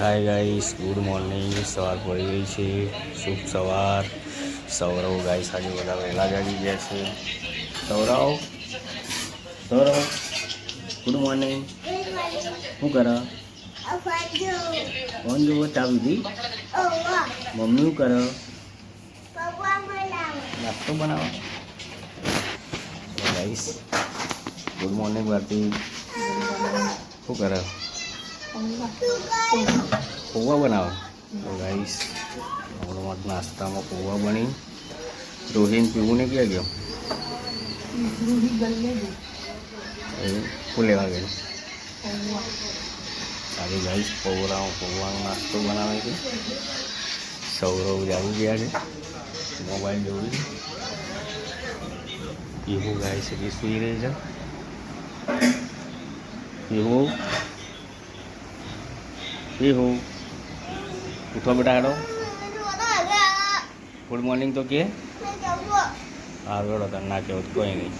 Hi guys good morning સવાર પડી ગઈ છે. શુભ સવાર. સૌરવ ગાઈસ આજે બધા વહેલા જાગી ગયા છે. સૌરવ? સૌરવ? ગુડ મોર્નિંગ શું કરો? ફોન જુઓ ચા પીધી મમ્મી શું કરો? નાસ્તો બનાવો. ગાઈસ ગુડ મોર્નિંગ ભારતી શું કરે? પૌવા બનાવો. તો ગાઈસ આપણો માટે નાસ્તામાં પૌવા બની. રોહિન પીવું ને ક્યાં ગયો? શું લેવા ગયો? આજે ગાઈસ પૌરા પૌવાનો નાસ્તો બનાવે છે. સૌરવ જાવું ગયા છે. મોબાઈલ જોવું એવું ગાય છે સુઈ રહી છે. એવું એવું ઉઠો બેટા હેડો. ગુડ મોર્નિંગ તો કે? હારું હેડો તને ના કહેવું કોઈ નહીં.